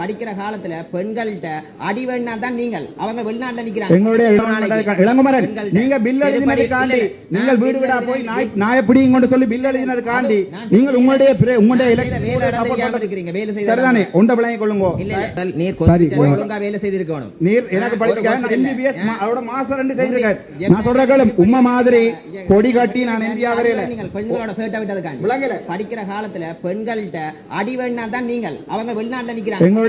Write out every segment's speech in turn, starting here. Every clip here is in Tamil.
படிக்கிற காலத்துல பெண்கள்கிட்ட அடி வேணா தான் நீங்கள். அவங்க வெளிநாட்டுல நிக்கிறாங்க. எங்களுடைய இளங்குமரன் நீங்க பில் இல்ல, இல்ல, நீங்கள் வீடு வீடா போய் எழுதினது நாய் நாயை பிடிங்க கொண்டு சொல்லி பில் எழுதினதுக்காண்டி நான் நீங்கள் உங்களுடைய உங்களுடைய இருக்கிறீங்க. வேலை செய்த சரிதானே? உண்ட விளைய கொள்ளுங்க. நீர் ஒழுங்கா வேலை செய்திருக்கணும். நீர் எனக்கு படிக்க. எம்பிபிஎஸ் அதோட மாசம் ரெண்டு செய்திருக்கேன் எம்- நான் சொல்ற கேளு உம்மை மாதிரி கொடி கட்டி நான் எம்பி ஆகறேன் நீங்கள் பெண்களோட சேட்டை விட்டதுக்காண்டி படிக்கிற காலத்துல பெண்கள்கிட்ட அடி வேணா தான் நீங்கள். அவங்க வெளிநாட்டுல நிக்கிறாங்க.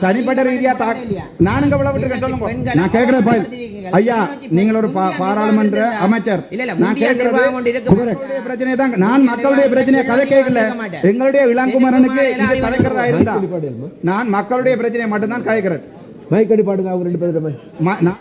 தனிப்பட்ட ரீதியா தாக் நானுங்க விட்டுருக்கேன் சொல்லுங்க. நான் கேட்கிறேன் பாய். ஐயா நீங்கள் ஒரு பா- பாராளுமன்ற அமைச்சர். நான் கேட்கிறது பிரச்சனை தான் நான் மக்களுடைய பிரச்சனையை கதை கேட்கல எங்களுடைய இளங்குமரனுக்கு இது கதைக்கிறதா இருந்தா? நான் மக்களுடைய பிரச்சனையை மட்டும்தான் கதைக்கிறேன் மைக் அடி பாடுங்க அவங்க ரெண்டு பேரும். ம- நான்